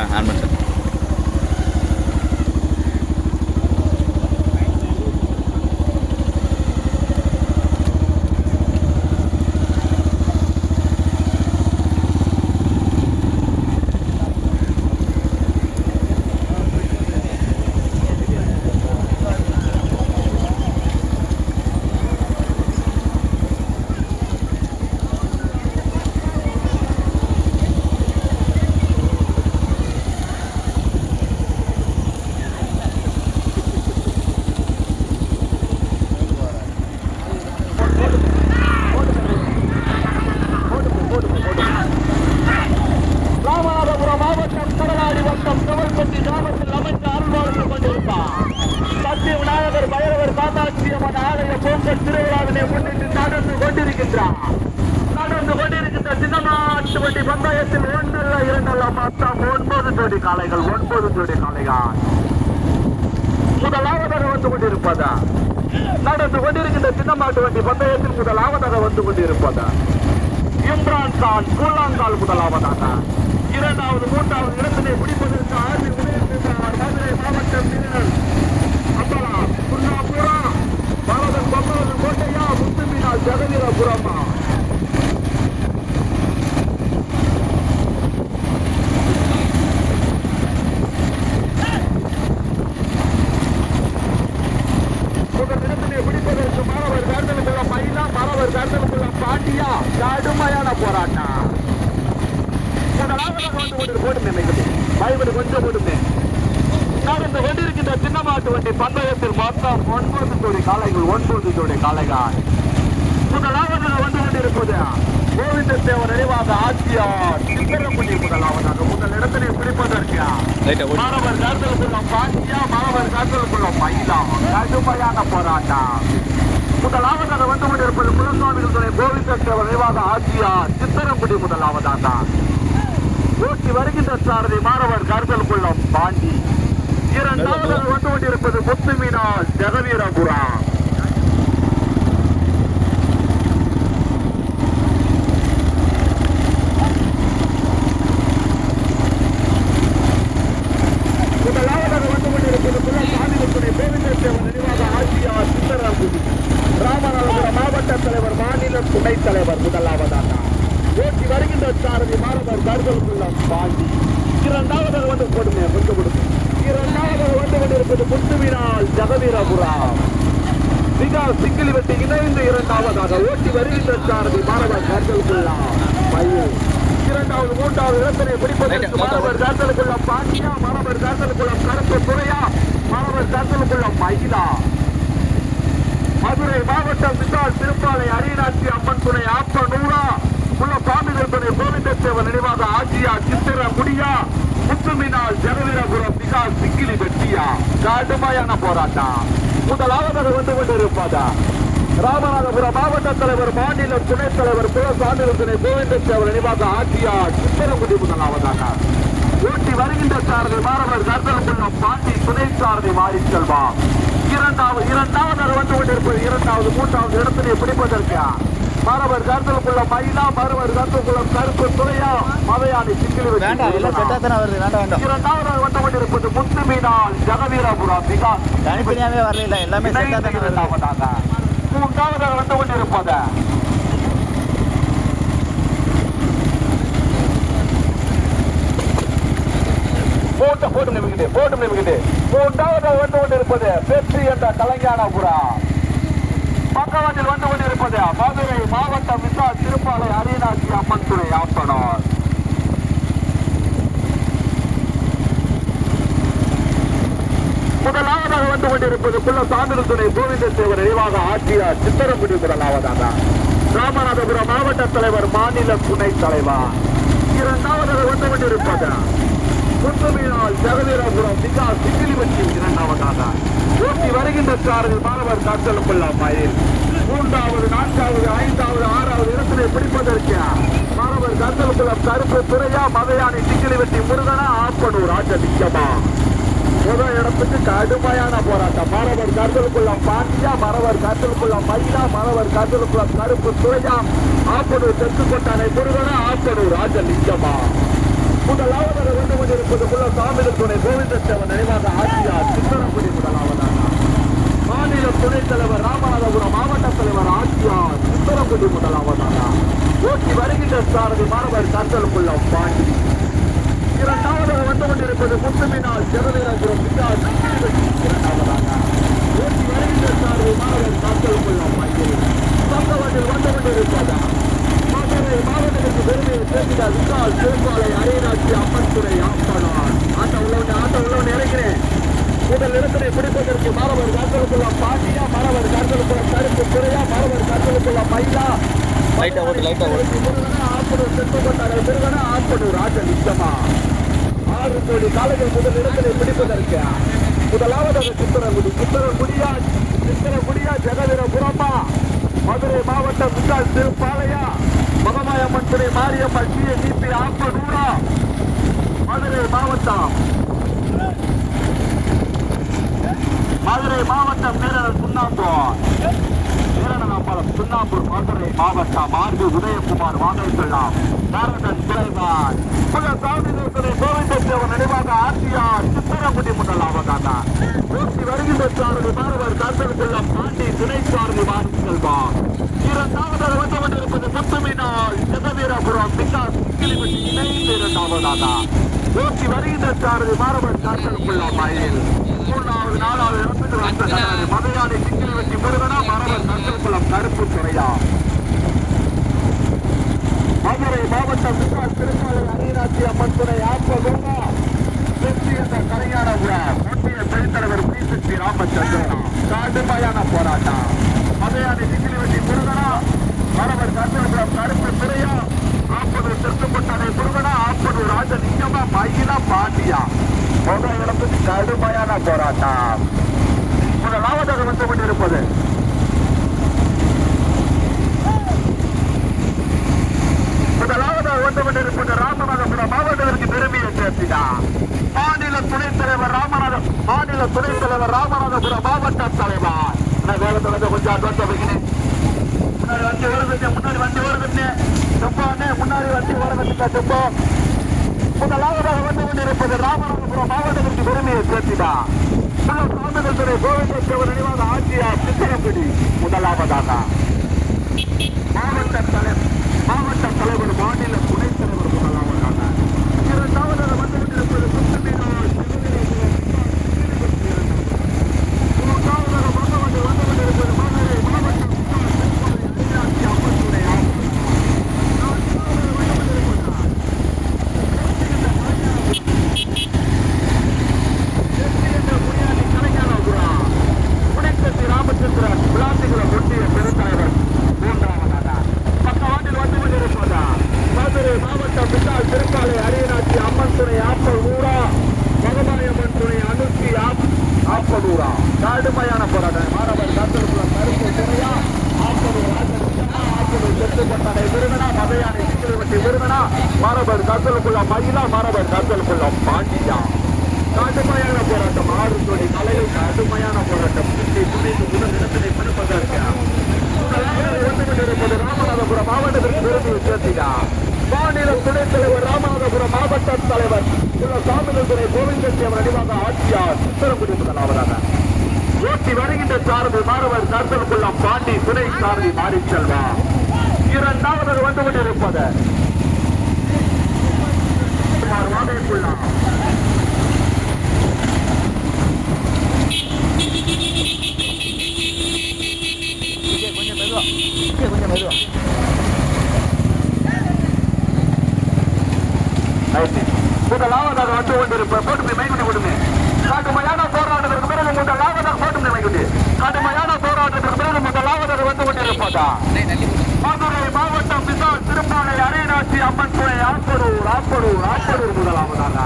ஆ on Kadaladi வட்டம் கவல்பட்டி கிராமத்தில் அமைந்து அருள்வாழ்ந்து கொண்டிருப்பார். சத்திய விநாயகர் பைரவர் காத்தாட்சியம்மன் ஆலய பொங்கல் திருவிழாவினை முன்னிட்டு நடந்து கொண்டிருக்கின்றார். நடந்து கொண்டிருக்கின்ற சின்னமாட்டு வண்டி பந்தயத்தில் ஒன்றல்ல இரண்டல்ல மொத்தம் ஒன்பது ஜோடி காளைகள் ஒன்பது ஜோடி காளைகள். முதலாவதாக வந்து கொண்டிருப்பதா? நடந்து கொண்டிருக்கின்ற சின்னமாட்டு வண்டி பந்தயத்தில் முதலாவதாக வந்து கொண்டிருப்பதா? இம்ரான் கான் கூழாங்கால் முதலாவதாக. இரண்டாவது மூன்றாவது இடத்தினை பிடிப்பதற்கு ஆர்மி உதயகுமார் மதுரை மாவட்டம் வீரர்கள் அப்பலா குன்னாபுரம் பாரதன் பம்பரது கோட்டையா முத்துமீனால் ஜெகவீரபுரமா முதல் இடத்தினை பிடிப்பதற்கு மாணவர் தேர்தலுக்குள்ள மயிலா மாணவர் தேர்தலுக்குள்ள பாண்டியா கடுமையான போராட்டம் முதலாவதாக வந்து கொண்டு போடுமே மிகுதி பயப்படு கொஞ்சம் போடுமே நடந்து கொண்டிருக்கின்ற சின்ன மாட்டு வண்டி மொத்தம் ஒன்பது ஜோடி காளைகள் ஒன்பது ஜோடி காளைகள். முதலாவதாக வந்து கொண்டிருப்பது கோவிந்த தேவர் நினைவாக ஆட்சியார் சிங்கரமுடி முதலாவதாக. முதல் இடத்தினை பிடிப்பதற்கு லைட்டாக ஓடி. மாணவர் தேர்தலுக்குள்ள பாண்டியா மாணவர் தேர்தலுக்குள்ள மயிலா கடுமையான போராட்டம். முதலாவதாக வந்து கொண்டிருப்பது குலசுவாமிகள் துணை கோவிந்த தேவர் நினைவாக ஆட்சியார் சித்தரங்குடி முதலாவதாக. ஓட்டி வருகின்ற சாரதி மாணவர் கருதலுக்குள்ளம் பாண்டி. இரண்டாவது வந்து கொண்டிருப்பது முத்துமீனா ஜெகவீரபுரம் முதலாவதாக வந்து கொண்டிருப்பது குலசாமிகள் துணை கோவிந்த தேவர் நினைவாக ஆட்சியார் சித்தரங்குடி ராமநாதபுரம் மாவட்ட தலைவர் மாநில துணைத் தலைவர் முதலாவதாக ஓட்டி வருகின்ற சாரதி மாணவர் கருதலுக்குள்ளம் பாண்டி இரண்டாவதாக வந்து கொடுங்க கொஞ்சம் கொடுங்க இரண்டாவதாக வந்து கொண்டிருப்பது முத்துவினால் ஜெகவீரபுரம் மிக சிங்கிலி வெட்டி இணைந்து இரண்டாவதாக ஓட்டி வருகின்ற சாரதி மாணவர் கருதலுக்குள்ளம் மயில் இரண்டாவது மூன்றாவது இடத்தினை பிடிப்பதற்கு மாணவர் தேர்தலுக்குள்ளம் பாண்டியா மாணவர் தேர்தலுக்குள்ளம் கருப்பு துறையா மாணவர் தேர்தலுக்குள்ளம் மயிலா மதுரை மாவட்டம் விசால் திருப்பாலை அரியநாட்சி அம்மன் துணை ஆப்ப நூறா. உள்ள பாம்பிகள் துணை கோவிந்தத்தேவன் நினைவாக ஆஜியா சித்திர முடியா. முத்துமினால் ஜெகவீரபுரம் மிகா சிக்கிலி வெட்டியா. கடுமையான போராட்டம். முதலாவதாக வந்து கொண்டிருப்பதா? ராமநாதபுரம் மாவட்ட தலைவர் மாநில துணைத் தலைவர் குலசாமி துணை கோவிந்தத்தேவன் நினைவாக ஆட்சியா சித்திரங்குடி முதலாவதாக. ஓட்டி வருகின்ற சாரதி மாணவர் கர்த்தலுக்குள்ள பாண்டி துணை சாரதி மாறி செல்வா. இரண்டாவது இரண்டாவது வந்து கொண்டிருப்பது. இரண்டாவது மூன்றாவது இடத்தினை பிடிப்பதற்கு. மாணவர் கருத்தலுக்குள்ள மயிலா மறுவர் கருத்துக்குள்ள கருப்பு துணையா வேண்டாம் வேண்டாம் இரண்டாவது வந்து கொண்டிருப்பது முத்து மீனால் ஜெகவீரபுரம் மிகா தனித்தனியாகவே வரல எல்லாமே மூன்றாவதாக வந்து கொண்டிருப்பது போட்டு போட்டு நிமிக்குது போட்டு நிமிக்குது மூன்றாவதாக வந்து கொண்டிருப்பது வெற்றி என்ற கலைஞானபுரம் பக்கவாட்டில் வந்து கொண்டிருப்பது மதுரை மாவட்டம் விசா திருப்பாலை அரியநாசி அம்மன் துறை ஆசனம் முதலாவதாக வந்து கொண்டிருப்பது குள்ள சாமிரு துணை கோவிந்த நிறைவாக ஆட்சியார் சித்தரங்குடி முதலாவதாக ராமநாதபுரம் மாவட்ட தலைவர் மாநில துணைத் தலைவர். இரண்டாவதாக வந்து கொண்டிருப்பது குத்துமீனால் ஜெகவீரபுரம் மிகா சிக்கிலிவற்றி இரண்டாவதாக. ஓட்டி வருகின்ற காரர்கள் மாணவர் காத்தலுக்குள்ள மயில் மூன்றாவது நான்காவது ஐந்தாவது ஆறாவது இடத்திலே பிடிப்பதற்கு மாணவர் காத்தலுக்குள்ள கருப்பு துறையா மதையானி சிக்கிலிவற்றி முருகனா ஆப்பனூர் நிச்சயமா முதல் இடத்துக்கு கடுமையான போராட்டம். மாணவர் கருதலுக்குள்ள பாண்டியா மறவர் கருதலுக்குள்ள மயிலா மறவர் கருதலுக்குள்ள கருப்பு துறையா ஆப்பனூர் தெற்கு கொட்டானை முருகனா ஆப்பனூர் ராஜலிங்கமா முதலாவது கொண்டிருப்பது உள்ள சாமிகள் துணை கோவிந்தத்தேவன் நினைவாக ஆட்சியார் சித்தரங்குடி முதலாவதாக. மாநில துணைத் தலைவர் ராமநாதபுரம் மாவட்ட தலைவர் ஆட்சியார் சித்தரங்குடி முதலாவதாக. ஓட்டி வருகின்ற சாரதி மாணவர் கந்தலுக்குள்ள பாண்டி இரண்டாவதாக வந்து கொண்டிருப்பது முத்துமினால் ஜெகவீரபுரம் விகாஸ் இரண்டாவதாக. ஓட்டி வருகின்ற சாரதி மாணவர் கந்தலுக்குள்ள பாண்டி பக்கவாட்டில் வந்து கொண்டிருப்பதா மாவட்டத்திற்கு பெருமையை சேர்க்கிறார் விசால் திருப்பாலை அரியராட்சி அம்மன் துறை ஆப்பனார் ஆட்ட உள்ளவன் ஆட்ட உள்ளவன் இறங்கிறேன் முதல் இடத்தினை பிடிப்பதற்கு மாணவர் காத்தலுக்குள்ள பாட்டியா மாணவர் காத்தலுக்குள்ள கருப்பு துறையா மாணவர் காற்றலுக்குள்ள மயிலா லைட்டா ஓட்டு லைட்டா ஓட்டு முருகனா ஆப்பனூர் செத்துக்கொண்டாரை பெருகனா ஆப்பனூர் ராஜ நிச்சயமா ஆறு கோடி காலைகள் முதல் இடத்தினை பிடிப்பதற்கு முதலாவதாக சித்திரங்குடி சித்திரங்குடியா சித்திரங்குடியா ஜெகவீரபுரமா மதுரை மாவட்டம் விசால் திருப்பாலையா. மகமாயம்மன் துணை மாரியம்மன் ஆப்ப ஆப்பனூரா மதுரை மாவட்டம். மதுரை மாவட்டம் பேரர் சுண்ணாம்பூர். பேரணாம்பலம் சுண்ணாம்பூர் மதுரை மாவட்டம். ஆர்பி உதயகுமார் வாங்கை சொல்லலாம் நாரதன் துறைவான் புல சாமிநேசனை கோவிந்தேவன் நினைவாக ஆட்சியார் சித்திரங்குடி அவகாதா ஊசி வருகின்ற சாரதி மாணவர் காத்தல் செல்லம் பாண்டி துணை சாரதி வாரி செல்வார் இரண்டாவதாக வந்து கொண்டிருப்பது முத்துமினால் சிதவீரபுரம் விகாஸ் கிளிமட்டி இணைந்து இரண்டாவதாக வருகின்ற சாரதி மயில் மூணாவது நாலாவது இடத்துக்கு வந்த சாரதி சிக்கில் வெட்டி முருகனா மாணவர் காத்தல் கருப்பு துறையா மதுரை மாவட்டம் விசால் திருப்பாலை அரியராட்சி அம்மன் துணை ஆப்பகோமா வெற்றி என்ற கலைஞானபுரம் ஒன்றிய பெருத்தலைவர் பிசிபி ராமச்சந்திரன் கடுமையான போராட்டம் மதையானை சிக்கிலி வெட்டி முருகனா? மரவர் கந்தபுரம் கருப்பு துறையா ஆப்பனூர் திருத்துப்பட்டானை முருகனா? ஆப்பனூர் ராஜலிங்கமா மயிலா பாண்டியா? முதல் இடத்துக்கு கடுமையான போராட்டம். முதலாவதாக வந்து கொண்டிருப்பது. முதலாவதாக வந்து கொண்டிருப்பது ராமநாதபுரம் மாவட்டத்திற்கு பெருமையை சேர்த்தினார் மாநில துணைத் தலைவர் ராமநாத மாநில துணைத் தலைவர் ராமநாதபுரம் மாவட்ட தலைவர். நான் வேலை வந்து கொஞ்சம் அட்வான்ஸ் வைக்கிறேன் முன்னாடி வண்டி வருதுங்க முன்னாடி வண்டி வருதுங்க செப்பானே முன்னாடி வண்டி வருதுங்க செப்போ. முதலாவதாக வந்து கொண்டிருப்பது ராமநாதபுரம் மாவட்டத்திற்கு பெருமையை சேர்த்தினார் சாமிகள் துறை கோவிந்தேஸ்வரர் நினைவாக ஆட்சியார் சித்திரங்குடி முதலாவதாக. மாவட்ட தலைவர் மாவட்ட தலைவர் மாநில துணைத் தலைவர் முதலாவதாக. இரண்டாவதாக வந்து கொண்டிருப்பது முத்துமீனார் மூன்றாவதாக வந்து கொண்டு வந்து கொண்டிருப்பது மதுரை மாவட்டம் மீனாட்சி அம்மன் துணை ஆகும் நான்காவதாக வந்து கொண்டிருப்பது தேசிய முனியாண்டி கலைஞராகுறார் புனைக்கத்தி ராமச்சந்திரன் விளாத்திகுளம் ஒன்றிய பெருந்தலைவர் மூன்றாவதாக பக்கவாட்டில் வந்து கொண்டிருப்பதா மதுரை மாவட்டம் விசால் திருப்பாலை அரியநாச்சி அம்மன் துணை ஆப்பல் ஊரா மகமாயம்மன் துணை அனுச்சி ஆப்பல் ஊரா கடுமையான போராட்டம் மாணவர் காத்தலுக்குளம் கருப்பு துணையா ஆப்பலூர் ஆப்பலூர் செத்துப்பட்டனை விருதனா மதையானை சிக்கிலவட்டி விருதனா மாணவர் காத்தலுக்குளம் மயிலா மாணவர் காத்தலுக்குளம் பாண்டியா கடுமையான போராட்டம் ஆறு கோடி தலையில் கடுமையான போராட்டம் சுற்றி துணிந்து முதல் இடத்தினை பிடிப்பதற்கு முதலாவது வந்து கொண்டிருப்பது ராமநாதபுரம் மாவட்டத்திற்கு பெருமையை சேர்த்தினார் மாநில துணைத் தலைவர் ராமநாதபுரம் மாவட்ட தலைவர் உள்ள சாமிகள் துறை கோவிந்தேவன் அணிவாக ஆட்சியார் சித்திரங்குடி முதலாவதாக ஓட்டி வருகின்ற சாரதி மாணவர் கருத்தலுக்குள்ள பாண்டி துணை சாரதி மாறி செல்வா இரண்டாவது வந்து கொண்டிருப்பது வாடகைக்குள்ளா இங்கே கொஞ்சம் மெதுவா இங்கே கொஞ்சம் மெதுவா முதலாவதாக வந்து கொண்டிருப்ப போட்டு மைக்குட்டி கொடுங்க கடுமையான போராட்டத்திற்கு பிறகு முதலாவதாக போட்டு மைக்குட்டி. கடுமையான போராட்டத்திற்கு பிறகு முதலாவதாக வந்து கொண்டிருப்பதா மதுரை மாவட்டம் விசால் திருப்பாலை அரியநாச்சி அம்மன் துணை ஆப்பரூர் ஆப்பரூர் ஆப்பரூர் முதலாவதாக.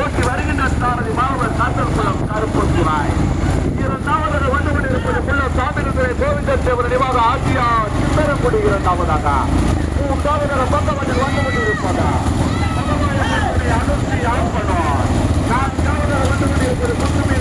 ஓட்டி வருகின்ற சாரதி மாணவர் காத்தல்குளம் கருப்பத்துவாய் இரண்டாவதாக வந்து கொண்டிருப்பது புள்ள சாமிநகரை கோவிந்தத்தேவர் நினைவாக ஆசியா சித்தரங்குடி இரண்டாவதாக. மூன்றாவதாக பக்கவட்டில் வந்து கொண்டிருப்பதா? அனுப்பி ஆப்பனார் Come to me.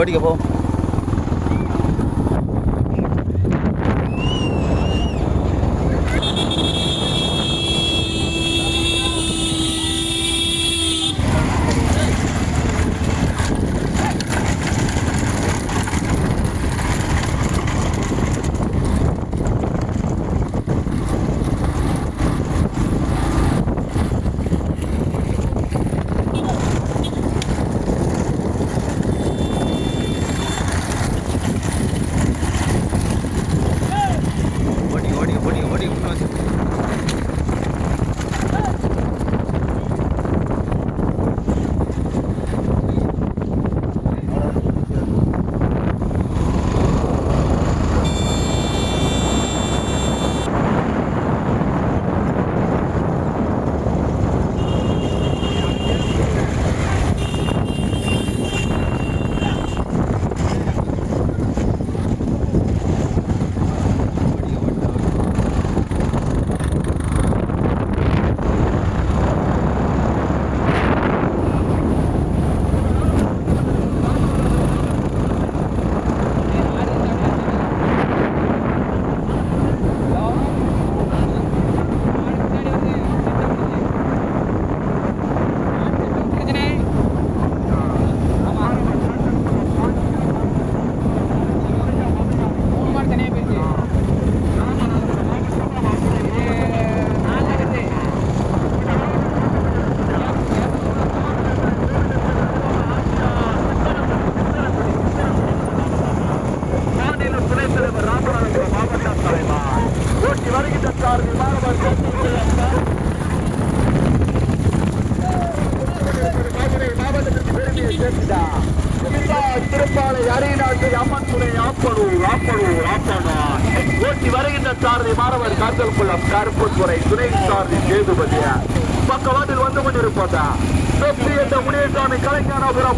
ஓடிக்க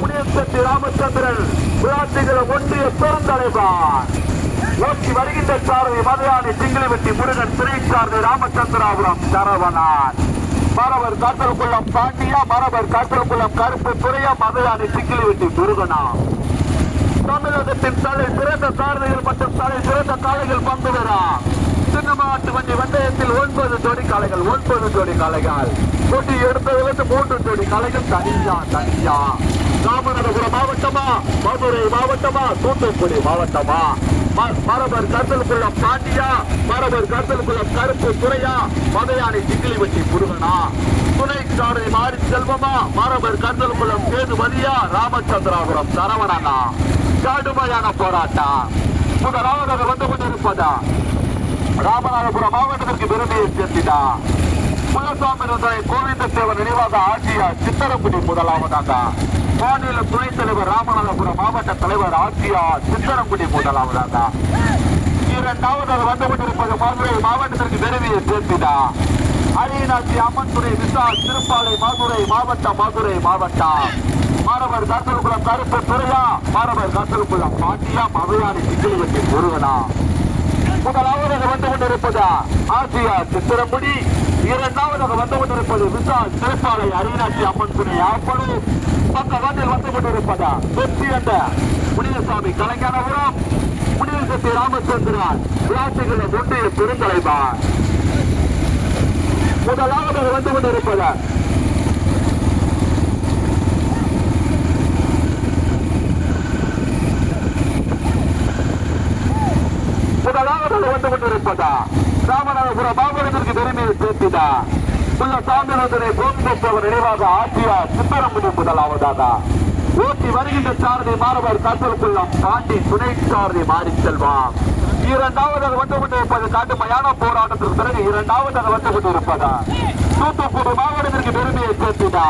முனியத்தட்டி ராமச்சந்திரன் விளாசிகள ஒன்றிய பெருந்தலைவார். ஓட்டி வருகின்ற சாரதி மதுராணி சிங்கிலிவெட்டி முருகன் துணை சாரதி ராமச்சந்திராபுரம் சரவணார். மரவர் காத்தல்குளம் பாண்டியா மரவர் காத்தல்குளம் கருப்பு துறையா மதுராணி சிங்கிலிவெட்டி முருகனா தமிழகத்தின் தலை சிறந்த சாரதிகள் மற்றும் தலை சிறந்த காலைகள் பங்கு பெறா. சின்னமாட்டு வண்டி வண்டயத்தில் ஒன்பது ஜோடி காலைகள் ஒன்பது ஜோடி காலைகள் போட்டி எடுத்ததிலிருந்து மூன்று ஜோடி காலைகள் தனியா தனியா. ராமநாதபுரம் மாவட்டமா? மதுரை மாவட்டமா? தூத்துக்குடி மாவட்டமா? ம- மரபர் கருத்தலுக்குளம் பாண்டியா மரபர் கருத்தலுக்குளம் கருப்பு துறையா? மதையானை சிக்கிலிவட்டி முருகனா? துணை சாரை மாறி செல்வமா? மரபர் கருத்தலுக்குளம் சேதுபதியா ராமச்சந்திராபுரம் சரவணனா? கடுமையான போராட்டம் முதலாவதாக வந்து கொண்டிருப்பதா? ராமநாதபுரம் மாவட்டத்திற்கு பெருமையை சேர்த்திடா முள்ளசாமி நந்தனை கோவிந்த சேவன் நினைவாக ஆட்சியா சித்தரங்குடி முதலாவதாக. மாநில துணைத் தலைவர் ராமநாதபுரம் மாவட்ட தலைவர் ஆட்சியா சித்தரங்குடி முதலாவதாக. இரண்டாவது வந்து கொண்டிருப்பது மதுரை மாவட்டத்திற்கு பெருமையை சேர்த்திடா அரியநாட்சி அம்மன் துறை விசா திருப்பாலை மதுரை மாவட்டம் மதுரை மாவட்டம் மாணவர் காத்தலுக்குளம் கருப்பு துறையா மாணவர் காத்தலுக்குளம் பாட்டியா மதுராணி சிக்கிலிவட்டி ஒருவனா முதலாவது வந்து கொண்டிருப்பதா ஆசியா சித்திரமுடி இரண்டாவதாக வந்து கொண்டிருப்பது விசால் திருப்பாலை அரியநாச்சி அம்மன் துணை அப்படி பக்கவாட்டில் வந்து கொண்டிருப்பதா வெற்றி என்ற முனியசாமி கலைஞானபுரம் முனியசக்தி ராமச்சந்திரன் விளாசிகள முந்தைய பெருந்தலைவர் முதலாவதாக வந்து கொண்டிருப்பதா முதலாவதாக வந்து கொண்டிருப்பதா ராமநாதபுரம் மாவட்டத்திற்கு பெருமையை சேர்த்திடா உள்ள சாமிநாதனை கோபிப்பவர் நினைவாக ஆட்சியா சித்தரங்குடி முதலாவதாக. ஓட்டி வருகின்ற சாரதி மாணவர் காத்தலுக்குள்ளம் தாண்டி துணை சாரதி மாறி செல்வார். இரண்டாவது அது வந்து கொண்டிருப்பது கடுமையான போராட்டத்திற்கு பிறகு இரண்டாவது அது வந்து கொண்டிருப்பதா தூத்துக்குடி மாவட்டத்திற்கு பெருமையை சேர்த்திடா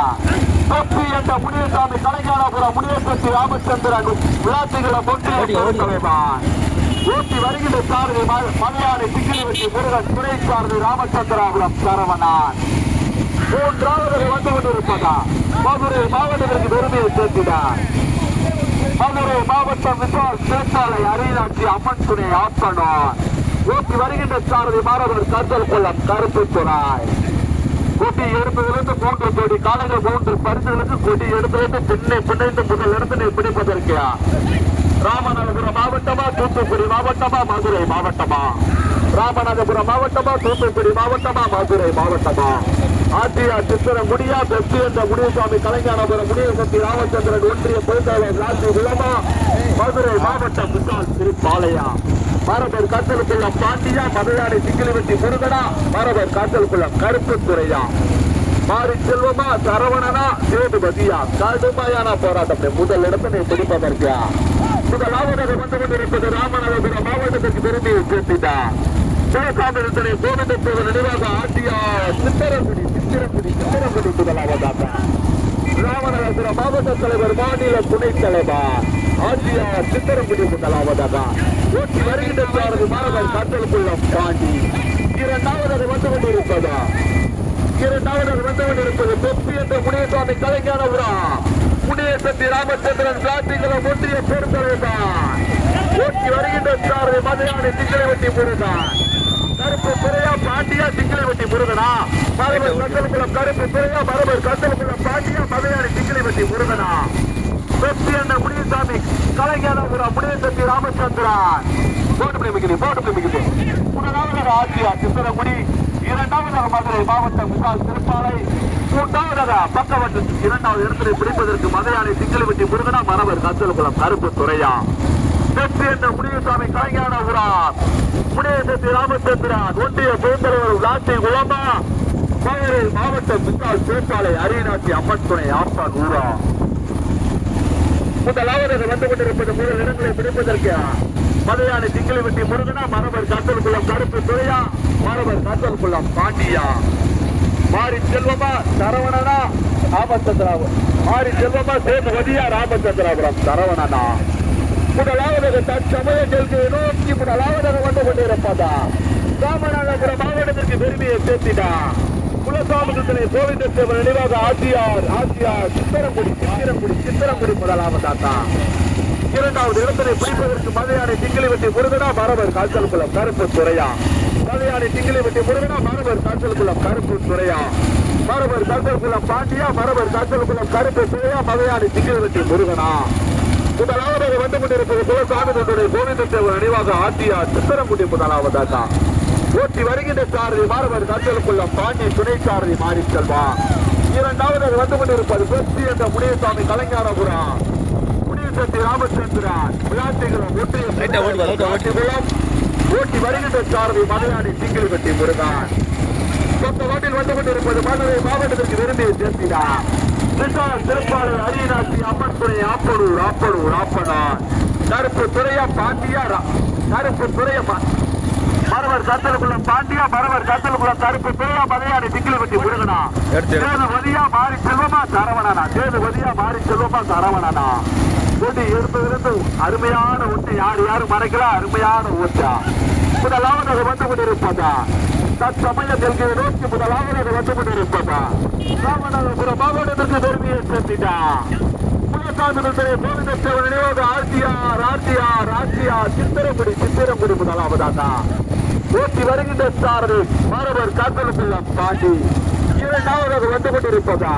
தொப்பி என்ற முனியசாமி கலைஞானபுரம் முனியசக்தி ராமச்சந்திரன் விளாசிகளை கொண்டு தலைவான் ஊட்டி வருகின்ற சாரதி மலையாளி சிக்கிலிவட்டி முருகன் துணை சாரதி ராமச்சந்திராபுரம் சரவணான். மூன்றாவது வந்து கொண்டிருப்பதா? மதுரை மாவட்டத்திற்கு பெருமையை சேர்க்கிறார். மதுரை மாவட்டம் விசால் சேத்தாலை அரியலாட்சி அம்மன் துணை ஆப்பனோர் ஊட்டி வருகின்ற சாரதி மாணவர் கருத்தல் கொள்ளம் கருப்பு துறாய் கொடி எடுப்பதிலிருந்து மூன்று கோடி காலங்கள் மூன்று பரிசுகளுக்கு கொடி எடுப்பதற்கு பின்னை பின்னைந்து முதல் இடத்தினை பிடிப்பதற்கு ராமநாதபுரம் மாவட்டமா தூத்துக்குடி மாவட்டமா மதுரை மாவட்டமா? ராமநாதபுரம் மாவட்டமா தூத்துக்குடி மாவட்டமா மதுரை மாவட்டமா? ஆட்சியா சித்திர முடியா பெஸ்ட் என்ற முனியசாமி கலைஞானபுரம் முனியசக்தி ராமச்சந்திரன் ஒன்றிய பொதுத்தலைவர் ராசி குலமா மதுரை மாவட்டம் விசால் திருப்பாளையா மரபர் காத்தலுக்குள்ளம் பாண்டியா மதுராணி சிங்கிலிவெட்டி முருகனா மரபர் காத்தலுக்குள்ளம் கருப்பு துறையா மாறி செல்வமா சரவணனா சேதுபதியா கடுமையான போராட்டம் முதல் இடத்தினை பிடிப்பதற்கியா முதலாவதாக வந்து கொண்டிருப்பது ராமநாதபுரம் மாவட்டத்திற்கு திரும்பி சேர்த்திட்டார் சிவகாமிரத்தனை கோவிந்தத்தேவர் நினைவாக ஆட்சியார் சித்தரங்குடி சித்திரங்குடி சித்திரங்குடி முதலாவதாக ராமநாதபுரம் மாவட்ட தலைவர் மாநில துணைத் தலைவர் ஆட்சியார் சித்தரங்குடி முதலாவதாக ஓட்டி வருகின்ற மாணவர் காத்தலுக்குள்ளம் பாண்டி. இரண்டாவதாக வந்து கொண்டிருப்பதா இரண்டாவதாக வந்து கொண்டிருப்பது தொப்பி என்ற முனியசாமி கலைஞானபுரம் முனியசக்தி ராமச்சந்திரன் பிளாட்டிகளம் ஒன்றிய பெருந்தலைவர். ஓட்டி வருகின்ற சாரதி திங்களை வெட்டி முருகன் கருப்பு துறையா பாண்டியா சிங்கிளைவட்டி முருகனா? மரபர் கந்தல்குளம் கருப்பு துறையா மரபர் கந்தல்குளம் பாண்டியா திங்குறை வெட்டி முருகனா? வெற்றி என்ற முனியசாமி கலைஞானபுரம் முனியசக்தி ராமச்சந்திரன். போட்டு பிரமிக்குது போட்டு பிரமிக்குது முதலாவது ஆட்சியா சித்திரகுடி இரண்டாவது மதுரை மாவட்டம் விசால் திருப்பாலை. மூன்றாவதாக பக்கவட்டத்தில் இரண்டாவது இடத்தினை பிடிப்பதற்கு மதுரையானை சிங்கிலிவெட்டி முருகனா மரவர் கச்சலகுளம் கருப்பு துறையா. வெற்றி என்ற முனியசாமி கலைஞானபுரம் முனியசக்தி ராமச்சந்திரன் ஒன்றிய பெருந்தலைவர் விளாசி குலமா மதுரை மாவட்டம் விசால் திருப்பாலை அரியநாச்சி அம்மன் துணை ஆப்பான் ஊரா முதலாவதாக வந்து கொண்டிருப்பது முதல் இடங்களை பிடிப்பதற்கு மதுரையானை சிங்கிலிவெட்டி முருகனா மரபர் காத்தல்குளம் கருப்பு துறையா. மரபர் காத்தல்குளம் பாண்டியா. மாறி செல்வமா சரவணனா ராமச்சந்திராபுரம். மாறி செல்வமா சேதுவதியா ராமச்சந்திராபுரம் சரவணனா. முதலாவதாக தற்சமய செல்கையை நோக்கி முதலாவதாக வந்து கொண்டிருப்பதா? ராமநாதபுரம் மாவட்டத்திற்கு பெருமையை சேர்த்தினார் குலசாமித்தினை கோவிந்த சேவன் நினைவாக ஆசியார் ஆசியார் சித்திரங்குடி சித்திரங்குடி சித்திரங்குடி முதலாவதாத்தா. இரண்டாவது இடத்தினை பிடிப்பதற்கு மதையானை திங்களை வெட்டி முருகனா பரவர் காய்ச்சல் குளம் கருப்பு துறையா. மதையானை திங்கிலி வெட்டி முருகனா மரவர் காய்ச்சல் குளம் கருப்பு துறையா? மரவர் காய்ச்சல் குளம் பாண்டியா மரவர் காய்ச்சல் குளம் கருப்பு துறையா? மதையானை திங்கிலி வெட்டி முருகனா? முதலாவதாக வந்து கொண்டிருப்பது குலசாமிகளுடைய கோவிந்த தேவர் அணிவாக ஆட்டியா சித்திரங்குடி முதலாவதாக. ஓட்டி வருகின்ற சாரதி மாணவர் கஞ்சலுக்குள்ள பாண்டி துணை சாரதி மாறி செல்வா இரண்டாவதாக வந்து கொண்டிருப்பது பெஸ்டி என்ற முனியசாமி கலைஞானபுரம் முனியசக்தி ராமச்சந்திரன். விளாட்டிகளும் லைட்டா ஓட்டி வருகின்ற சாரதி மலையாளி திங்கில் வெட்டி முருகான் சொந்த வாட்டில் வந்து கொண்டிருப்பது மதுரை மாவட்டத்திற்கு விரும்பிய சேர்த்தினார் விசால் திருப்பாளர் அரியநாசி அம்மன் துறை ஆப்பனூர் ஆப்பனூர் ஆப்பனார். கருப்பு துறையா பாண்டியா ரா- கருப்பு துறைய மரவர் கத்தலுக்குளம் பாண்டியா மரவர் கத்தலுக்குளம் கருப்பு துறையா மலையாளி திங்கில் வெட்டி எடுத்து, எடுத்து. சேதுபதியா மாறி செல்வமா சரவணனா. சேதுபதியா மாறி செல்வமா சரவணனா. கொடி இருந்திருந்து அருமையான ஒட்டு யார் யாரும் மறைக்கலாம் அருமையான ஒட்டா முதலாவது வந்து கொண்டிருப்பதா? தற்சமய தெல்கையை நோக்கி முதலாவது வந்து கொண்டிருப்பதா? ராமநாதபுரம் மாவட்டத்திற்கு பெருமையை சேர்த்திட்டா? முன்னசாமிகளுடைய கோவிந்தத்தேவன் நினைவாக RTR RTR RTR Chithirankudi Chithirankudi முதலாவதாதா ஓட்டி வருகின்ற சாரதி மாணவர் காத்தலுக்குள்ளம் பாண்டி. இரண்டாவதாக வந்து கொண்டிருப்பதா?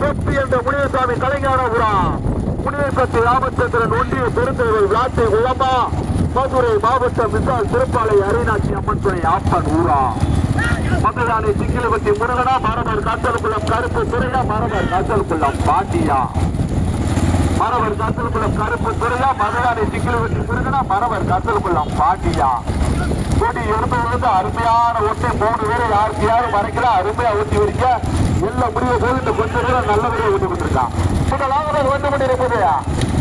சொத்து என்ற முனியசாமி கலைஞானபுரம் முனியசக்தி ராமச்சந்திரன் ஒன்றிய பெருந்தலைவர் விளாட்டை உளமா மதுரை மாவட்டம் விசால் திருப்பாலை அரிநாச்சி அம்மன் துணை ஆப்பன் ஊரா. மதுராணி சிங்கிலவட்டி முருகனா மரபர் காத்தலுக்குள்ளம் கருப்பு துறையா மரபர் காத்தலுக்குள்ளம் பாண்டியா. மரவர் காத்தலுக்குள்ளம் கருப்பு துறையா மதுராணி சிங்கிலவட்டி முருகனா மரவர் காத்தலுக்குள்ளம் பாண்டியா. கொடி எழுந்து விழுந்து அருமையான ஒட்டை மூணு பேரை யாருக்கு யாரும் மறைக்கல அருமையா ஊட்டி வரிக்க. எல்லா முடிவு போது இந்த கொஞ்சம் நல்ல முறையை ஊட்டி கொடுத்துருக்கான் முதலாவது வந்து கொண்டிருப்பது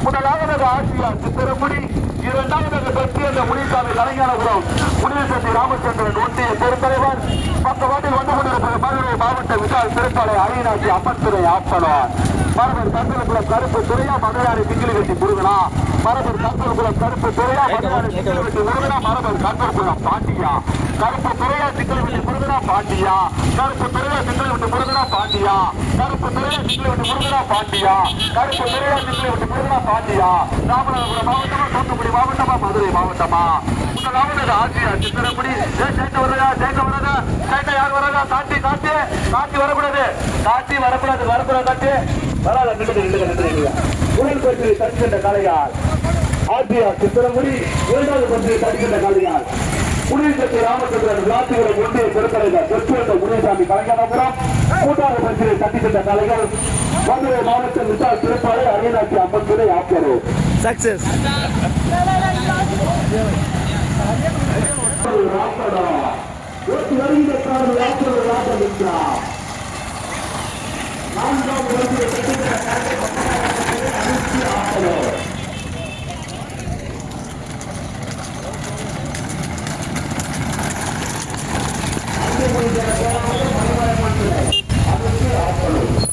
முதலாவதாக ஆசிரியர் சித்திரமுடி இரண்டாவது சத்தியந்த முனிசாமி கலைஞானபுரம் முனிசக்தி ராமச்சந்திரன் ஒன்றிய பெருந்தலைவர். பக்கவாட்டில் வந்து கொண்டிருப்பது மதுரை மாவட்ட விசால் திருப்பாலை அரியநாச்சி அம்மன் துறை ஆப்பனார் மரபர் கந்தலகுளம் கருப்பு துறையா மதுராணி திங்கிலி வெட்டி முருகனா. மரபர் கந்தலகுளம் கருப்பு துறையா மதுராணி திங்கிலி வெட்டி முருகனா மரபர் கந்தலகுளம் பாண்டியா. கருப்பு துறையா சிக்கல் விட்டு முருகனா பாண்டியா? கருப்பு துறையா திங்கிலி விட்டு முருகனா பாண்டியா? கருப்பு துறையா சிக்கல் விட்டு முருகனா பாண்டியா? கருப்பு துறையா சிக்கல் விட்டு முருகனா பாண்டியா? ராமநாதபுரம் மாவட்டமா தூத்துக்குடி மாவட்டமா மதுரை மாவட்டமா? முதலாவது ஆட்சியா சித்திரப்படி சேர்க்க வர்றதா? சேர்க்க வர்றதா? சேட்டை யார் வர்றதா? காட்டி காட்டி காட்டி வரக்கூடாது. காட்டி வரக்கூடாது வரக்கூடாது காட்டி வராத நின்று நின்று நின்று உடல் பற்றி தடுக்கின்ற கலையால் ஆட்சியா சித்திரமுடி இரண்டாவது பற்றி தடுக்கின்ற கலையால் முனிசக்தி ராமச்சந்திரன் விளாத்திபுரம் ஒன்றிய பெருத்தலைவர் சொற்குவந்த முனிசாமி கலைஞரபுரம். கூட்டாளர் பற்றி தடுக்கின்ற கலைகள் மதுரை மாவட்டம் விசால் திருப்பாலை அரியநாச்சி அம்மன் துறை ஆப்பரோ சக்சஸ் ஓட்டி வருகின்ற காரணம் யாத்திரை யாத்திரை இருக்கிறார் நான்காம் வருகிற கட்டிட I'm going to get a lot of money when I want to make. I'm going to get a lot of money.